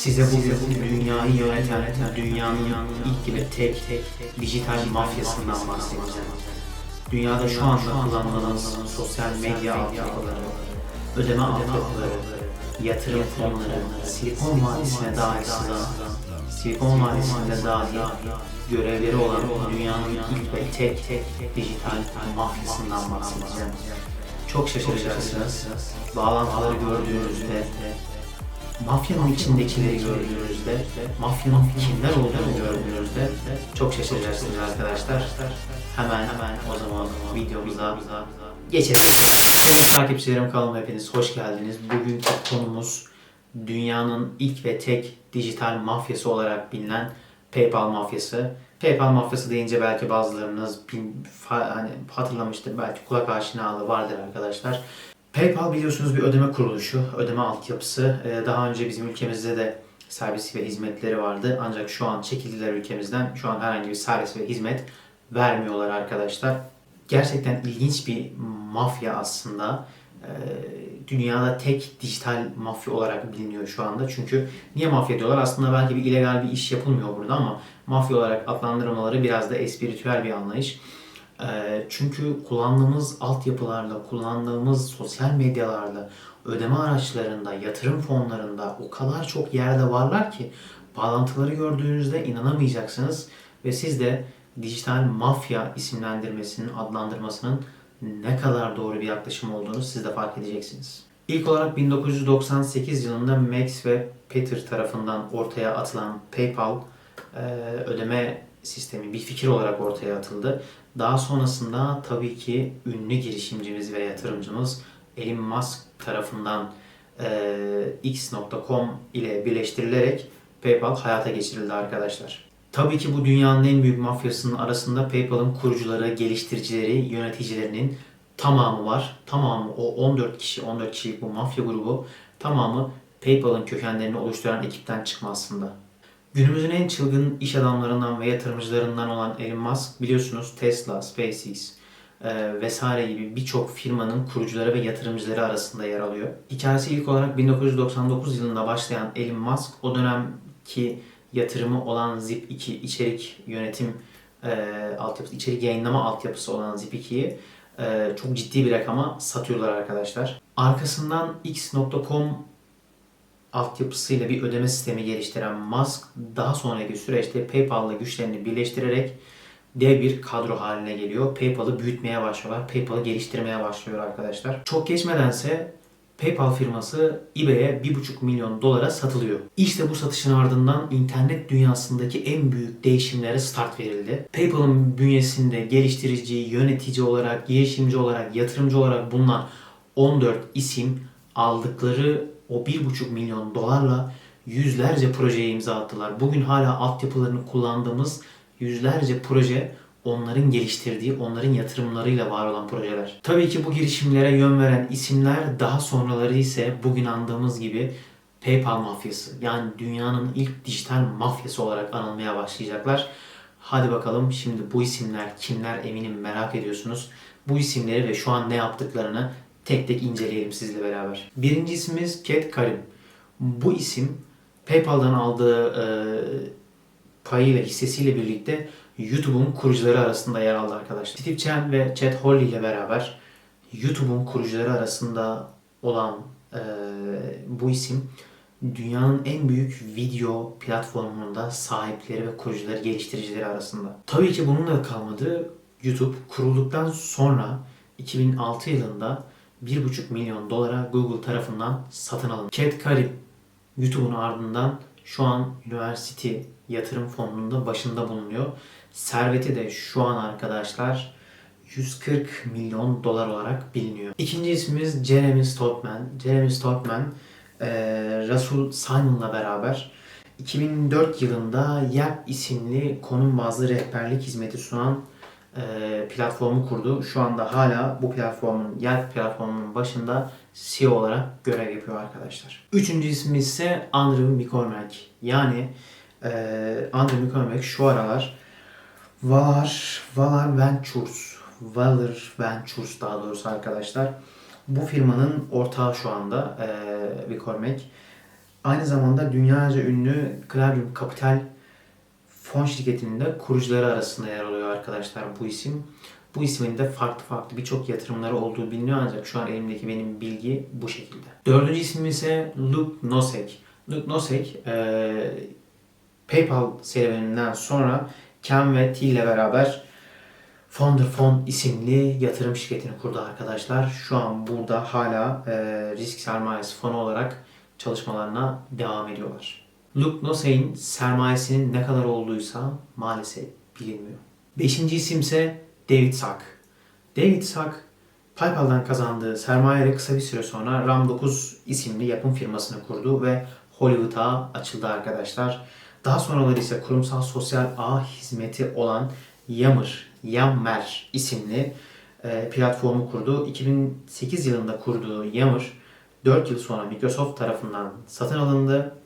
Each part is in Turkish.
Size bugün dünyayı yöneten, dünyanın ilk gibi tek tek dijital mafyasından bahsedeceğim. Dünyada şu anda kullandığınız sosyal medya altyapıları, ödeme altyapıları, yatırım fonları, Silikon Vadisi'ne dahil sızan, Silikon Vadisi'nde dahil görevleri olan dünyanın ilk ve tek tek dijital mafyasından bahsedeceğim. Çok şaşıracaksınız. Bağlantıları gördüğünüzde, mafyanın içindekileri gördüğünüzde, mafyanın kimler olduğunu gördüğünüzde çok şaşıracaksınız arkadaşlar. Hemen hemen o zaman videomuza geçelim. Sevgili takipçilerim kanalıma hepiniz hoş geldiniz. Bugünkü konumuz dünyanın ilk ve tek dijital mafyası olarak bilinen PayPal mafyası. PayPal mafyası deyince belki bazılarınız bin, hani hatırlamıştır, belki kulak aşinalığı vardır arkadaşlar. PayPal biliyorsunuz bir ödeme kuruluşu, ödeme altyapısı. Ee, Daha önce bizim ülkemizde de servisi ve hizmetleri vardı. Ancak şu an çekildiler ülkemizden. Şu an herhangi bir servis ve hizmet vermiyorlar arkadaşlar. Gerçekten ilginç bir mafya aslında. Ee, Dünyada tek dijital mafya olarak biliniyor şu anda. Çünkü niye mafya diyorlar? Aslında belki bir illegal bir iş yapılmıyor burada ama mafya olarak adlandırmaları biraz da espiritüel bir anlayış. Ee, Çünkü kullandığımız altyapılarla, kullandığımız sosyal medyalarla, ödeme araçlarında, yatırım fonlarında o kadar çok yerde varlar ki bağlantıları gördüğünüzde inanamayacaksınız ve siz de dijital mafya isimlendirmesinin, adlandırmasının ne kadar doğru bir yaklaşım olduğunu siz de fark edeceksiniz. İlk olarak 1998 yılında Max ve Peter tarafından ortaya atılan PayPal e, ödeme sistemi bir fikir olarak ortaya atıldı. Daha sonrasında tabii ki ünlü girişimcimiz ve yatırımcımız Elon Musk tarafından e, X.com ile birleştirilerek PayPal hayata geçirildi arkadaşlar. Tabii ki bu dünyanın en büyük mafyasının arasında PayPal'ın kurucuları, geliştiricileri, yöneticilerinin tamamı var. Tamamı o 14 kişi, 14 kişilik bu mafya grubu tamamı PayPal'ın kökenlerini oluşturan ekipten çıkma aslında. Günümüzün en çılgın iş adamlarından ve yatırımcılarından olan Elon Musk biliyorsunuz Tesla, SpaceX e, vesaire gibi birçok firmanın kurucuları ve yatırımcıları arasında yer alıyor. Hikayesi ilk olarak 1999 yılında başlayan Elon Musk o dönemki yatırımı olan Zip2 içerik yönetim e, altyapısı, içerik yayınlama altyapısı olan Zip2'yi e, çok ciddi bir rakama satıyorlar arkadaşlar. Arkasından X.com altyapısıyla bir ödeme sistemi geliştiren Musk daha sonraki süreçte PayPal'la güçlerini birleştirerek dev bir kadro haline geliyor. PayPal'ı büyütmeye başlıyorlar. PayPal'ı geliştirmeye başlıyor arkadaşlar. Çok geçmedense PayPal firması eBay'e 1,5 milyon dolara satılıyor. İşte bu satışın ardından internet dünyasındaki en büyük değişimlere start verildi. PayPal'ın bünyesinde geliştirici, yönetici olarak, girişimci olarak, yatırımcı olarak bulunan 14 isim aldıkları o 1,5 milyon dolarla yüzlerce projeye imza attılar. Bugün hala altyapılarını kullandığımız yüzlerce proje onların geliştirdiği, onların yatırımlarıyla var olan projeler. Tabii ki bu girişimlere yön veren isimler daha sonraları ise bugün andığımız gibi PayPal mafyası yani dünyanın ilk dijital mafyası olarak anılmaya başlayacaklar. Hadi bakalım şimdi bu isimler kimler eminim merak ediyorsunuz. Bu isimleri ve şu an ne yaptıklarını tek tek inceleyelim sizle beraber. Birinci ismimiz Ket Karim. Bu isim PayPal'dan aldığı e, payıyla hissesiyle birlikte YouTube'un kurucuları arasında yer aldı arkadaşlar. Steve Chen ve Chad Hawley ile beraber YouTube'un kurucuları arasında olan e, bu isim dünyanın en büyük video platformunda sahipleri ve kurucuları, geliştiricileri arasında. Tabii ki bununla kalmadı. YouTube kurulduktan sonra 2006 yılında 1,5 milyon dolara Google tarafından satın alındı. Chad Karim YouTube'un ardından şu an University yatırım fonunun başında bulunuyor. Serveti de şu an arkadaşlar 140 milyon dolar olarak biliniyor. İkinci ismimiz Jeremy Stoltman. Jeremy Stoltman e, Russell Simon'la beraber 2004 yılında Yelp isimli konum bazlı rehberlik hizmeti sunan e, platformu kurdu. Şu anda hala bu platformun, Yelp platformunun başında CEO olarak görev yapıyor arkadaşlar. Üçüncü ismi ise Andrew McCormack. Yani e, Andrew McCormack şu aralar Valar, Valar Ventures, Valar Ventures daha doğrusu arkadaşlar. Bu firmanın ortağı şu anda e, McCormack. Aynı zamanda dünyaca ünlü Clarion Capital fon şirketinin de kurucuları arasında yer alıyor arkadaşlar bu isim. Bu ismin de farklı farklı birçok yatırımları olduğu biliniyor ancak şu an elimdeki benim bilgi bu şekilde. Dördüncü ismi ise Luke Nosek. Luke Nosek eee, PayPal serüveninden sonra Ken ve T ile beraber Founder Fund isimli yatırım şirketini kurdu arkadaşlar. Şu an burada hala eee, risk sermayesi fonu olarak çalışmalarına devam ediyorlar. Luke Nosek'in sermayesinin ne kadar olduysa maalesef bilinmiyor. Beşinci isim ise David Sack. David Sack, PayPal'dan kazandığı sermayeyle kısa bir süre sonra RAM9 isimli yapım firmasını kurdu ve Hollywood'a açıldı arkadaşlar. Daha sonraları ise kurumsal sosyal ağ hizmeti olan Yammer, Yammer isimli e, platformu kurdu. 2008 yılında kurduğu Yammer 4 yıl sonra Microsoft tarafından satın alındı.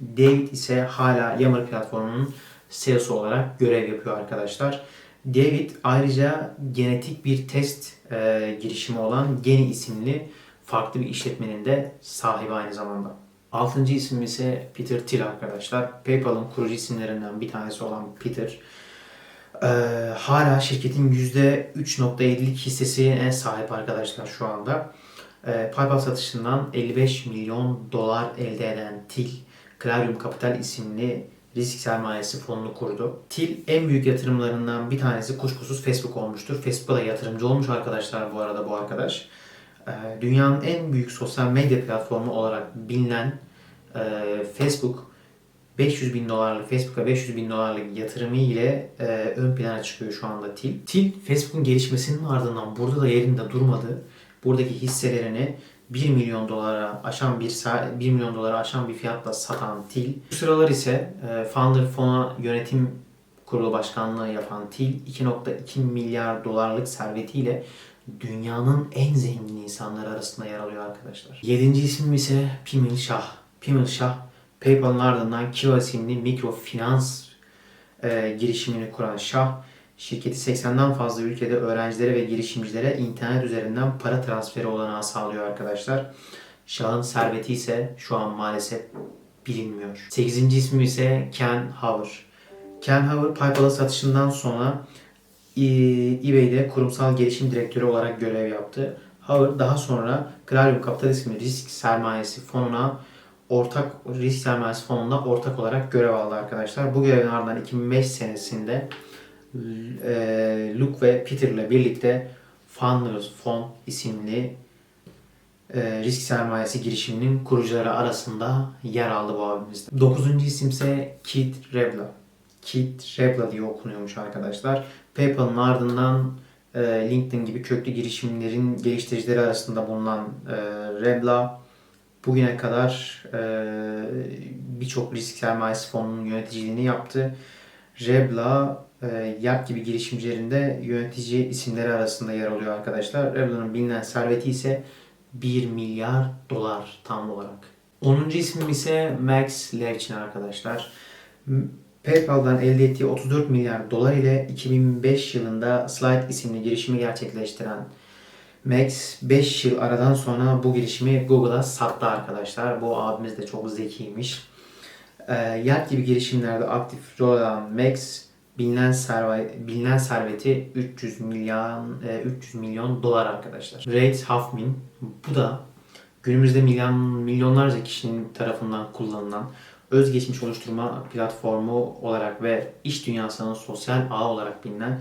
David ise hala Yammer platformunun CEO'su olarak görev yapıyor arkadaşlar. David ayrıca genetik bir test e, girişimi olan Geni isimli farklı bir işletmenin de sahibi aynı zamanda. Altıncı isim ise Peter Thiel arkadaşlar. PayPal'ın kurucu isimlerinden bir tanesi olan Peter e, hala şirketin %3.52 hissesine sahip arkadaşlar şu anda. E, PayPal satışından 55 milyon dolar elde eden Thiel, Clarium Capital isimli risk sermayesi fonunu kurdu. TIL en büyük yatırımlarından bir tanesi kuşkusuz Facebook olmuştur. Facebook'a da yatırımcı olmuş arkadaşlar bu arada bu arkadaş. Ee, Dünyanın en büyük sosyal medya platformu olarak bilinen e, Facebook 500 bin dolarlık Facebook'a 500 bin dolarlık yatırımı ile e, ön plana çıkıyor şu anda TIL. TIL Facebook'un gelişmesinin ardından burada da yerinde durmadı. Buradaki hisselerini 1 milyon dolara aşan bir 1 milyon dolara aşan bir fiyatla satan TIL. Bu sıralar ise e, Founder Fona yönetim kurulu başkanlığı yapan TIL 2.2 milyar dolarlık servetiyle dünyanın en zengin insanları arasında yer alıyor arkadaşlar. Yedinci isim ise Pimil Shah. Pimil Shah PayPal'ın ardından Kiva isimli mikrofinans e, girişimini kuran Shah Şirketi 80'den fazla ülkede öğrencilere ve girişimcilere internet üzerinden para transferi olanağı sağlıyor arkadaşlar. Şah'ın serveti ise şu an maalesef bilinmiyor. 8. ismi ise Ken Hauer. Ken Hauer PayPal'ın satışından sonra e, eBay'de kurumsal gelişim direktörü olarak görev yaptı. Hauer daha sonra Clarion Capital isimli risk sermayesi fonuna ortak risk sermayesi fonunda ortak olarak görev aldı arkadaşlar. Bu görevin ardından 2005 senesinde e, Luke ve Peter ile birlikte Founders Fund isimli e, risk sermayesi girişiminin kurucuları arasında yer aldı bu abimiz. Dokuzuncu isim ise Keith Rebla. Keith Rebla diye okunuyormuş arkadaşlar. PayPal'ın ardından e, LinkedIn gibi köklü girişimlerin geliştiricileri arasında bulunan e, Rebla bugüne kadar e, birçok risk sermayesi fonunun yöneticiliğini yaptı. Rebla e, Yak gibi girişimcilerinde yönetici isimleri arasında yer alıyor arkadaşlar. Rebla'nın bilinen serveti ise 1 milyar dolar tam olarak. 10. ismim ise Max Levchin arkadaşlar. PayPal'dan elde ettiği 34 milyar dolar ile 2005 yılında Slide isimli girişimi gerçekleştiren Max 5 yıl aradan sonra bu girişimi Google'a sattı arkadaşlar. Bu abimiz de çok zekiymiş. E, Yak gibi girişimlerde aktif rol alan Max bilinen servet, bilinen serveti 300 milyon e, 300 milyon dolar arkadaşlar. Reid Hoffman bu da günümüzde milyon milyonlarca kişinin tarafından kullanılan özgeçmiş oluşturma platformu olarak ve iş dünyasının sosyal ağ olarak bilinen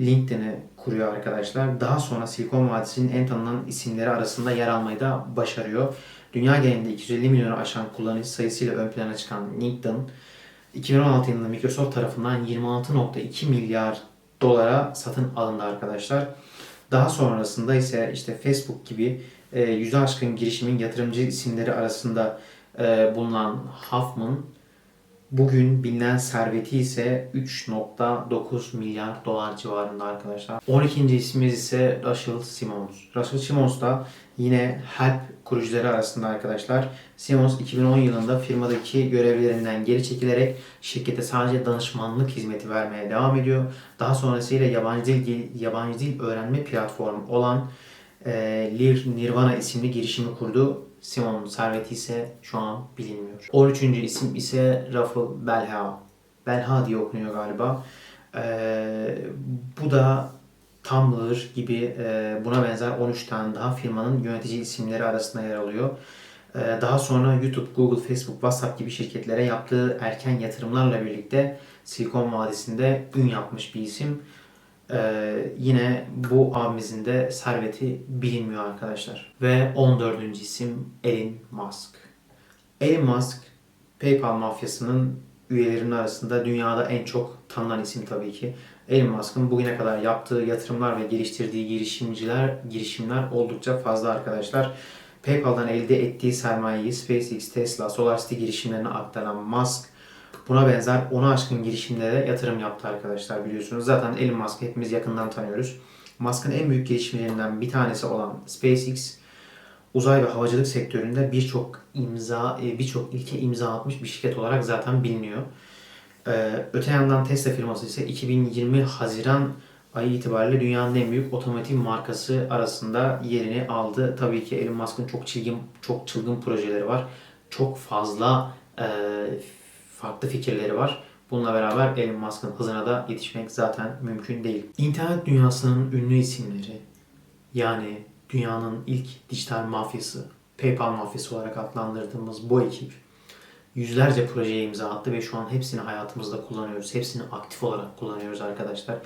LinkedIn'i kuruyor arkadaşlar. Daha sonra Silikon Vadisi'nin en tanınan isimleri arasında yer almayı da başarıyor. Dünya genelinde 250 milyonu aşan kullanıcı sayısıyla ön plana çıkan LinkedIn 2016 yılında Microsoft tarafından 26.2 milyar dolara satın alındı arkadaşlar. Daha sonrasında ise işte Facebook gibi e, yüzü aşkın girişimin yatırımcı isimleri arasında e, bulunan Huffman bugün bilinen serveti ise 3.9 milyar dolar civarında arkadaşlar. 12. ismimiz ise Russell Simmons. Russell Simmons da yine Help kurucuları arasında arkadaşlar. Simmons 2010 yılında firmadaki görevlerinden geri çekilerek şirkete sadece danışmanlık hizmeti vermeye devam ediyor. Daha sonrasıyla yabancı dil, yabancı dil öğrenme platformu olan e, Lir Nirvana isimli girişimi kurdu. Simon'un serveti ise şu an bilinmiyor. 13. isim ise Rafael Belha. Belha diye okunuyor galiba. Ee, bu da Tumblr gibi e, buna benzer 13 tane daha firmanın yönetici isimleri arasında yer alıyor. Ee, daha sonra YouTube, Google, Facebook, WhatsApp gibi şirketlere yaptığı erken yatırımlarla birlikte Silikon Vadisi'nde ün yapmış bir isim. Ee, yine bu abimizin de serveti bilinmiyor arkadaşlar. Ve 14. isim Elon Musk. Elon Musk, PayPal mafyasının üyelerinin arasında dünyada en çok tanınan isim tabii ki. Elon Musk'ın bugüne kadar yaptığı yatırımlar ve geliştirdiği girişimciler, girişimler oldukça fazla arkadaşlar. PayPal'dan elde ettiği sermayeyi SpaceX, Tesla, SolarCity girişimlerine aktaran Musk, buna benzer 10'u aşkın girişimlere yatırım yaptı arkadaşlar biliyorsunuz. Zaten Elon Musk'ı hepimiz yakından tanıyoruz. Musk'ın en büyük girişimlerinden bir tanesi olan SpaceX, uzay ve havacılık sektöründe birçok imza, e, birçok ilke imza atmış bir şirket olarak zaten biliniyor. Ee, öte yandan Tesla firması ise 2020 Haziran ayı itibariyle dünyanın en büyük otomotiv markası arasında yerini aldı. Tabii ki Elon Musk'ın çok çılgın, çok çılgın projeleri var. Çok fazla e, farklı fikirleri var. Bununla beraber Elon Musk'ın hızına da yetişmek zaten mümkün değil. İnternet dünyasının ünlü isimleri yani dünyanın ilk dijital mafyası, PayPal mafyası olarak adlandırdığımız bu ekip yüzlerce projeye imza attı ve şu an hepsini hayatımızda kullanıyoruz. Hepsini aktif olarak kullanıyoruz arkadaşlar.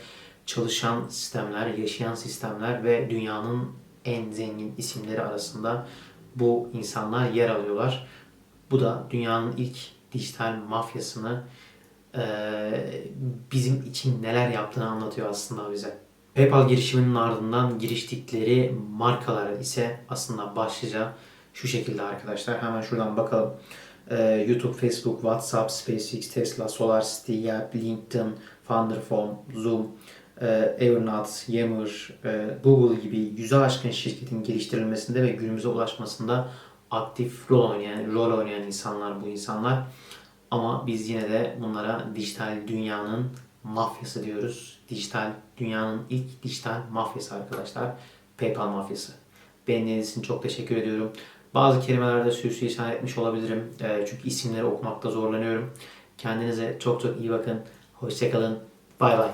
Çalışan sistemler, yaşayan sistemler ve dünyanın en zengin isimleri arasında bu insanlar yer alıyorlar. Bu da dünyanın ilk dijital mafyasını eee, bizim için neler yaptığını anlatıyor aslında bize. PayPal girişiminin ardından giriştikleri markalar ise aslında başlıca şu şekilde arkadaşlar. Hemen şuradan bakalım. Ee, YouTube, Facebook, WhatsApp, SpaceX, Tesla, SolarCity, Yelp, LinkedIn, Thunderphone, Zoom, e, Evernote, Yammer, e, Google gibi yüze aşkın şirketin geliştirilmesinde ve günümüze ulaşmasında aktif rol oynayan, rol oynayan insanlar bu insanlar. Ama biz yine de bunlara dijital dünyanın mafyası diyoruz. Dijital dünyanın ilk dijital mafyası arkadaşlar. PayPal mafyası. Beğendiğiniz için çok teşekkür ediyorum. Bazı kelimelerde sürçülisan etmiş olabilirim. Ee, çünkü isimleri okumakta zorlanıyorum. Kendinize çok çok iyi bakın. Hoşçakalın. Bay bay.